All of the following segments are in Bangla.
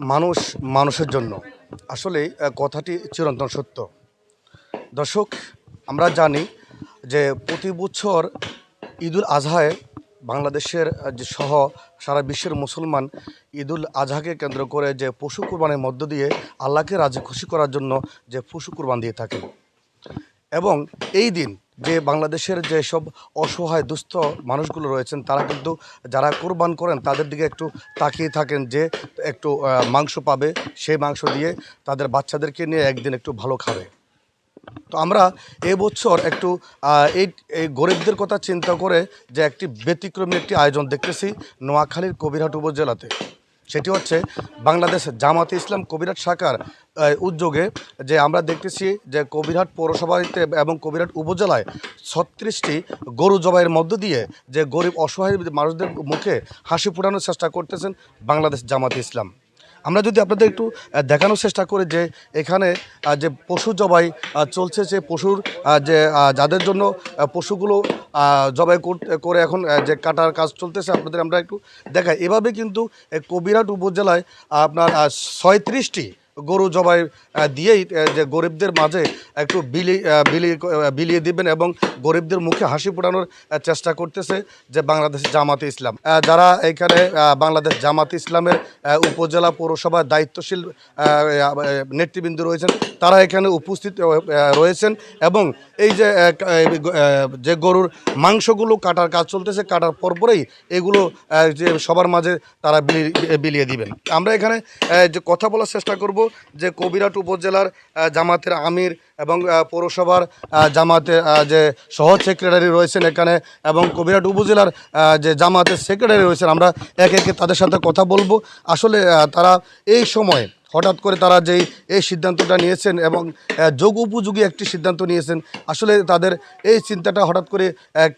মানুষ মানুষের জন্য। আসলে কথাটি চিরন্তন সত্য। দর্শক, আমরা জানি যে প্রতি বছর ঈদুল আজহায় বাংলাদেশের সহ সারা বিশ্বের মুসলমান ঈদুল আজহাকে কেন্দ্র করে যে পশু কুরবানের মধ্য দিয়ে আল্লাহকে রাজি, খুশি করার জন্য যে পশু কুরবান দিয়ে থাকে। এবং এই দিন যে বাংলাদেশের যে সব অসহায়, দুস্থ মানুষগুলো রয়েছেন, তারা কিন্তু যারা কোরবান করেন, তাদের দিকে একটু তাকিয়ে থাকেন যে একটু মাংস পাবে, সেই মাংস দিয়ে তাদের বাচ্চাদেরকে নিয়ে একদিন একটু ভালো খাবে। তো আমরা এবছর একটু এই এই গরিবদের কথা চিন্তা করে যে একটি ব্যতিক্রমী একটি আয়োজন দেখতেছি নোয়াখালীর কবিরহাট উপজেলাতে। সেটি হচ্ছে বাংলাদেশ জামাতে ইসলাম কবিরহাট শাখার উদ্যোগে যে আমরা দেখতেছি যে কবিরহাট পৌরসভাতে এবং কবিরহাট উপজেলায় ছত্রিশটি গরু জবাইয়ের মধ্য দিয়ে যে গরিব অসহায় মানুষদের মুখে হাসি ফোটানোর চেষ্টা করতেছেন বাংলাদেশ জামাতে ইসলাম। আমরা যদি আপনাদের একটু দেখানোর চেষ্টা করি যে এখানে যে পশু জবাই চলছে যে পশুর যে যাদের জন্য পশুগুলো জবাই করে এখন যে কাটার কাজ চলতেছে, আপনাদের আমরা একটু দেখাই। এভাবে কিন্তু কবিরাট উপজেলায় আপনার ছয়ত্রিশটি গরু জবাই দিয়েই যে গরিবদের মাঝে একটু বিলি বিলি বিলিয়ে দিবেন এবং গরিবদের মুখে হাসি ফোটানোর চেষ্টা করতেছে যে বাংলাদেশ জামাতে ইসলাম। যারা এখানে বাংলাদেশ জামাতে ইসলামের উপজেলা পৌরসভার দায়িত্বশীল নেতৃবৃন্দ রয়েছেন, তারা এখানে উপস্থিত রয়েছেন এবং এই যে যে গরুর মাংসগুলো কাটার কাজ চলতেছে, কাটার পরপরেই এগুলো যে সবার মাঝে তারা বিলি- বিলিয়ে দিবেন। আমরা এখানে যে কথা বলার চেষ্টা করব যে কবিরাট উপজেলার জামাতের আমির এবং পৌরসভার জামাতে যে সহ সেক্রেটারি রয়েছেন এখানে এবং কবিরাট উপজেলার যে জামাতের সেক্রেটারি রয়েছেন, আমরা একে একে তাদের সাথে কথা বলব। আসলে তারা এই সময় হঠাৎ করে তারা যেই এই সিদ্ধান্তটা নিয়েছেন এবং যোগ উপযোগী একটি সিদ্ধান্ত নিয়েছেন আসলে তাদের এই চিন্তাটা হঠাৎ করে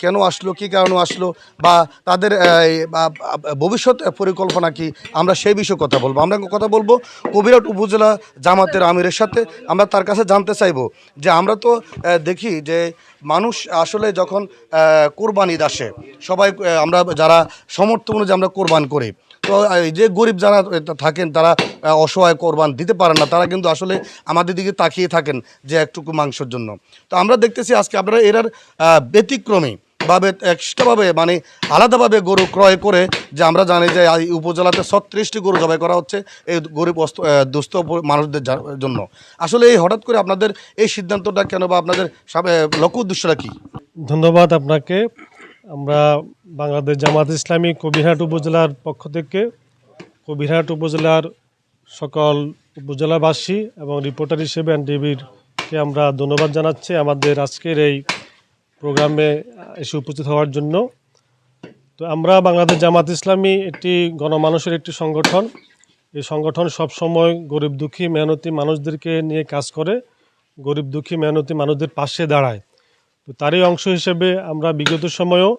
কেন আসলো কী কারণে আসলো বা তাদের ভবিষ্যৎ পরিকল্পনা কি আমরা সেই বিষয়ে কথা বলব। আমরা কথা বলব কবিরাট উপজেলা জামাতের আমিরের সাথে। আমরা তার কাছে জানতে চাইব যে আমরা তো দেখি যে মানুষ আসলে যখন আহ, কোরবান ঈদ আসে সবাই আমরা যারা সমর্থ অনুযায়ী আমরা কোরবান করি যে গরিব যারা থাকেন, তারা অসহায় কোরবান দিতে পারেন না, তারা কিন্তু আসলে আমাদের দিকে তাকিয়ে থাকেন যে একটুকু মাংসের জন্য। তো আমরা দেখতেছি আজকে আপনারা এরার ব্যতিক্রমী ভাবে, এক্সট্রাভাবে মানে আলাদাভাবে গরু ক্রয় করে যে আমরা জানি যে এই উপজেলাতে ছত্রিশটি গরু জবাই করা হচ্ছে এই গরিব দুস্থ মানুষদের জন্য। আসলে এই হঠাৎ করে আপনাদের এই সিদ্ধান্তটা কেন বা আপনাদের লক্ষ্য উদ্দেশ্যটা কী? ধন্যবাদ আপনাকে। আমরা বাংলাদেশ জামাত ইসলামী কবিরহাট উপজেলার পক্ষ থেকে কবিরহাট উপজেলার সকল উপজেলাবাসী এবং রিপোর্টার হিসেবে এনটিভিরকে আমরা ধন্যবাদ জানাচ্ছি আমাদের আজকের এই প্রোগ্রামে এসে উপস্থিত হওয়ার জন্য। তো আমরা বাংলাদেশ জামাত ইসলামী একটি গণমানুষের একটি সংগঠন। এই সংগঠন সবসময় গরিব দুঃখী, মেহনতি মানুষদেরকে নিয়ে কাজ করে। গরিব দুঃখী, মেহনতি মানুষদের পাশে দাঁড়ায়। তো তারই অংশ হিসেবে আমরা বিগত সময়েও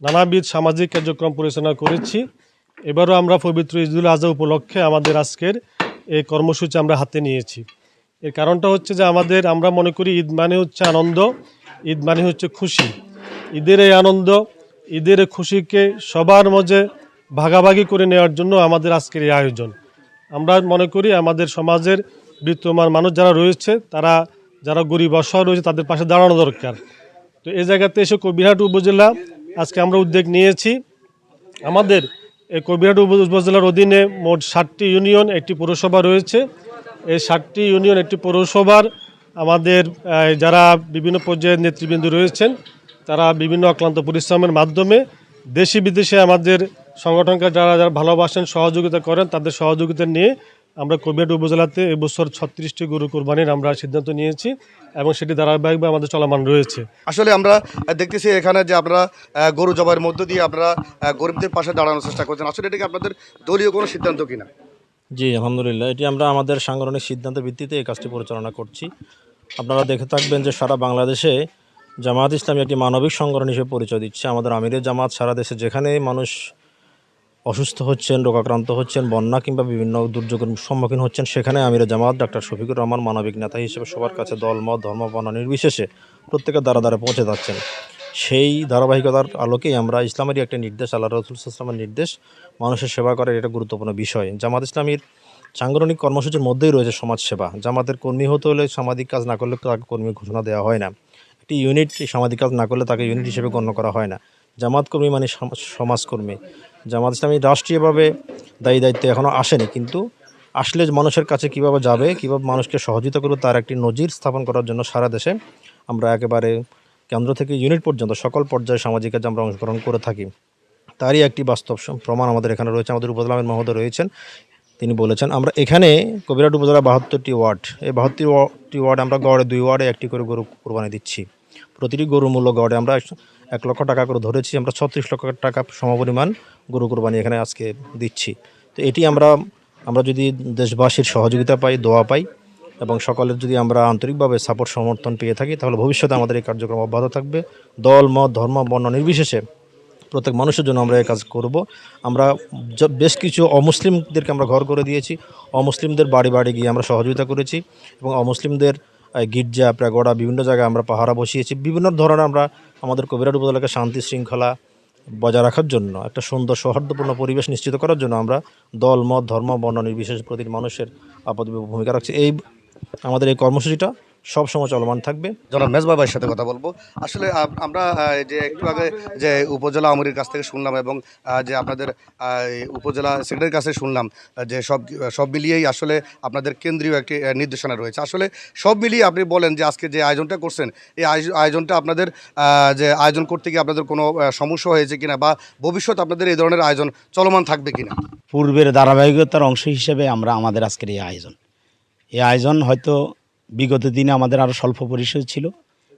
নানাবিধ সামাজিক কার্যক্রম পরিচালনা করেছি। এবারও আমরা পবিত্র ঈদুল আজহা উপলক্ষে আমাদের আজকের এই কর্মসূচি আমরা হাতে নিয়েছি। এর কারণটা হচ্ছে যে আমাদের, আমরা মনে করি ঈদ মানে হচ্ছে আনন্দ, ঈদ মানে হচ্ছে খুশি। ঈদের এই আনন্দ, ঈদের খুশিকে সবার মাঝে ভাগাভাগি করে নেওয়ার জন্য আমাদের আজকের এই আয়োজন। আমরা মনে করি আমাদের সমাজের বিত্তমান মানুষ যারা রয়েছে, তারা, যারা গরিব অসহায় রয়েছে, তাদের পাশে দাঁড়ানো দরকার। তো এই জায়গাতে এসে কবিরহাট উপজেলা আজকে আমরা উদ্যোগ নিয়েছি। আমাদের এই কবিরহাট উপজেলার অধীনে মোট ষাটটি ইউনিয়ন, একটি পৌরসভা রয়েছে। এই ষাটটি ইউনিয়ন, একটি পৌরসভার আমাদের যারা বিভিন্ন পর্যায়ের নেতৃবৃন্দ রয়েছেন, তারা বিভিন্ন অক্লান্ত পরিশ্রমের মাধ্যমে দেশি বিদেশে আমাদের সংগঠনকে যারা যারা ভালোবাসেন, সহযোগিতা করেন, তাদের সহযোগিতা নিয়ে আমরা কবিরহাট উপজেলাতে এবছর ছত্রিশটি গরু কোরবানির আমরা সিদ্ধান্ত নিয়েছি এবং সেটি ধারাবাহিকভাবে আমাদের চলমান রয়েছে। আসলে আমরা দেখতেছি এখানে যে আপনারা গরু জবাইয়ের মধ্য দিয়ে আপনারা গরিবদের পাশে দাঁড়ানোর চেষ্টা করছেন। আসলে এটা কি আপনাদের দলীয় কোনো সিদ্ধান্ত কিনা? জি আলহামদুলিল্লাহ। এটি আমরা আমাদের সাংগঠনিক সিদ্ধান্তের ভিত্তিতে এই কাজটি পরিচালনা করছি। আপনারা দেখে থাকবেন যে সারা বাংলাদেশে জামাত ইসলামী একটি মানবিক সংগঠন হিসেবে পরিচয় দিচ্ছে। আমাদের আমিরের জামাত সারা দেশে যেখানে মানুষ অসুস্থ হচ্ছেন, রোগাক্রান্ত হচ্ছেন, বন্যা কিংবা বিভিন্ন দুর্যোগের সম্মুখীন হচ্ছেন, সেখানে আমিরের জামাত ডাক্তার শফিকুর রহমান মানবিক নেতা হিসেবে সবার কাছে দল, মত, ধর্ম, বর্ণ নির্বিশেষে প্রত্যেকের দ্বারা দ্বারা পৌঁছে যাচ্ছেন। সেই ধারাবাহিকতার আলোকেই আমরা ইসলামেরই একটা নির্দেশ, আল্লাহ রসুল ইসলামের নির্দেশ, মানুষের সেবা করার এটা গুরুত্বপূর্ণ বিষয়। জামাত ইসলামীর সাংগঠনিক কর্মসূচির মধ্যেই রয়েছে সমাজসেবা জামাতের কর্মী হতে হলে সামাজিক কাজ না করলে তাকে কর্মী ঘোষণা দেওয়া হয় না। একটি ইউনিট সামাজিক কাজ না করলে তাকে ইউনিট হিসেবে গণ্য করা হয় না। জামাত কর্মী মানে সম- সমাজকর্মী জামাত ইসলামী রাষ্ট্রীয়ভাবে দায়ী দায়িত্বে এখনও আসেনি। কিন্তু আসলে মানুষের কাছে কীভাবে যাবে, কীভাবে মানুষকে সহযোগিতা করবে, তার একটি নজির স্থাপন করার জন্য সারা দেশে আমরা একেবারে কেন্দ্র থেকে ইউনিট পর্যন্ত সকল পর্যায়ে সামাজিক কাজে আমরা অংশগ্রহণ করে থাকি। তারই একটি বাস্তব প্রমাণ আমাদের এখানে রয়েছে। আমাদের উপজেলা মহোদয় রয়েছেন। তিনি বলেছেন, আমরা এখানে কবিরাট উপজেলা বাহাত্তরটি ওয়ার্ড। এই বাহাত্তরটি ওয়ার্ড আমরা গড়ে দুই ওয়ার্ডে একটি করে গরু কোরবানি দিচ্ছি। প্রতিটি গরুর মূল্য গড়ে আমরা এক লক্ষ টাকা করে ধরেছি, আমরা ছত্রিশ লক্ষ টাকা সমপরিমাণ গরু কোরবানি এখানে আজকে দিচ্ছি। তো এটি আমরা আমরা যদি দেশবাসীর সহযোগিতা পাই, দোয়া পাই এবং সকলের যদি আমরা আন্তরিকভাবে সাপোর্ট সমর্থন পেয়ে থাকি, তাহলে ভবিষ্যতে আমাদের এই কার্যক্রম অব্যাহত থাকবে। দল, মত, ধর্ম, বর্ণ নির্বিশেষে প্রত্যেক মানুষের জন্য আমরা এই কাজ করব। আমরা বেশ কিছু অমুসলিমদেরকে আমরা ঘর করে দিয়েছি। অমুসলিমদের বাড়ি বাড়ি গিয়ে আমরা সহযোগিতা করেছি এবং অমুসলিমদের গির্জা প্রাগড়া বিভিন্ন জায়গায় আমরা পাহারা বসিয়েছি। বিভিন্ন ধরনের আমরা আমাদের কবিরাট উপজেলাকে শান্তি শৃঙ্খলা বজায় রাখার জন্য, একটা সুন্দর সৌহার্দ্যপূর্ণ পরিবেশ নিশ্চিত করার জন্য আমরা দল, মত, ধর্ম, বর্ণ নির্বিশেষ প্রতিটি মানুষের আপদ ভূমিকা রাখছি। এই আমাদের এই কর্মসূচিটা সবসময় চলমান থাকবে। জনাব মেজবা ভাইয়ের সাথে কথা বলব। আসলে আমরা যে একটু আগে যে উপজেলা আমরির কাছ থেকে শুনলাম এবং যে আপনাদের উপজেলা সেক্রেটারির কাছে শুনলাম যে সব সব মিলিয়েই আসলে আপনাদের কেন্দ্রীয় একটি নির্দেশনা রয়েছে। আসলে সব মিলিয়ে আপনি বলেন যে আজকে যে আয়োজনটা করছেন এই আয়োজ- আয়োজনটা আপনাদের যে আয়োজন করতে গিয়ে আপনাদের কোনো সমস্যা হয়েছে কিনা বা ভবিষ্যৎ আপনাদের এই ধরনের আয়োজন চলমান থাকবে কিনা? পূর্বের ধারাবাহিকতার অংশ হিসেবে আমরা আমাদের আজকের এই আয়োজন। এই আয়োজন হয়তো বিগত দিনে আমাদের আরও স্বল্প পরিসর ছিল।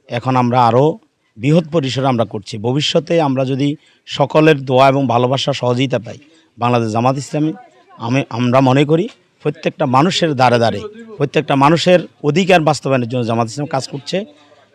এখন আমরা আরও বৃহৎ পরিসরে আমরা করছি। ভবিষ্যতে আমরা যদি সকলের দোয়া এবং ভালোবাসা সহযোগিতা পাই বাংলাদেশ জামাত ইসলামী, আমি, আমরা মনে করি প্রত্যেকটা মানুষের দ্বারে দ্বারে, প্রত্যেকটা মানুষের অধিকার বাস্তবায়নের জন্য জামাত ইসলাম কাজ করছে।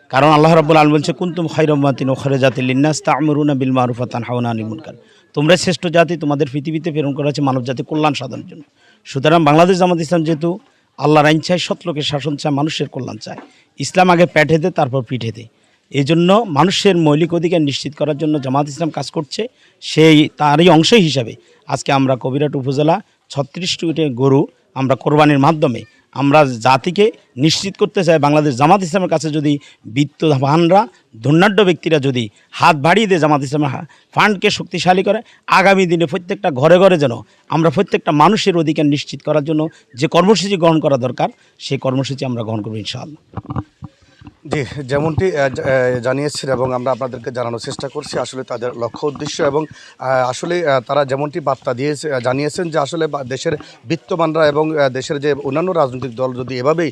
কারণ আল্লাহ রাব্বুল আলম বলছে, কুন্তুম খৈরমাতিন ও খরে জাতি লিন্নাস তামরুনা বিল মারুফাতান হাওনা আনিল মুনকার। তোমরা শ্রেষ্ঠ জাতি, তোমাদের পৃথিবীতে প্রেরণ করা হচ্ছে মানব জাতি কল্যাণ সাধনের জন্য। সুতরাং বাংলাদেশ জামাত ইসলাম যেহেতু আল্লাহর আইন চায় সৎলোকের শাসন চায়, মানুষের কল্যাণ চায়। ইসলাম আগে প্যাঠে দেয় তারপর পিঠে দেয় এই জন্য মানুষের মৌলিক অধিকার নিশ্চিত করার জন্য জামাত ইসলাম কাজ করছে। সেই তারই অংশ হিসাবে আজকে আমরা কবিরাট উপজেলা ছত্রিশটি গরু আমরা কোরবানির মাধ্যমে আমরা জাতিকে নিশ্চিত করতে চাই, বাংলাদেশ জামাত ইসলামের কাছে যদি বিত্তবানরা ধন্যাঢ্য ব্যক্তিরা যদি হাত বাড়িয়ে দিয়ে জামাত ইসলামের ফান্ডকে শক্তিশালী করে, আগামী দিনে প্রত্যেকটা ঘরে ঘরে যেন আমরা প্রত্যেকটা মানুষের অধিকার নিশ্চিত করার জন্য যে কর্মসূচি গ্রহণ করা দরকার, সেই কর্মসূচি আমরা গ্রহণ করব ইনশাআল্লাহ। জি যেমনটি জানিয়েছেন এবং আমরা আপনাদেরকে জানানোর চেষ্টা করছি আসলে তাদের লক্ষ্য উদ্দেশ্য এবং আসলে তারা যেমনটি বার্তা দিয়েছে জানিয়েছেন যে আসলে দেশের বিত্তমানরা এবং দেশের যে অন্যান্য রাজনৈতিক দল যদি এভাবেই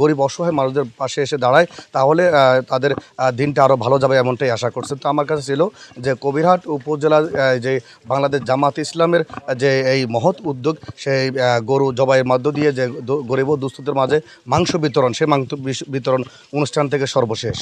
গরিব অসহায় মানুষদের পাশে এসে দাঁড়ায় তাহলে তাদের দিনটা আরও ভালো যাবে এমনটাই আশা করছেন তো আমার কাছে ছিল যে কবিরহাট উপজেলার আহ, যে বাংলাদেশ জামাত ইসলামের যে এই মহৎ উদ্যোগ সেই গরু জবাইয়ের মধ্য দিয়ে যে গরিব দুস্থদের মাঝে মাংস বিতরণ সেই মাংস বিতরণ অনুষ্ঠান থেকে সর্বশেষ।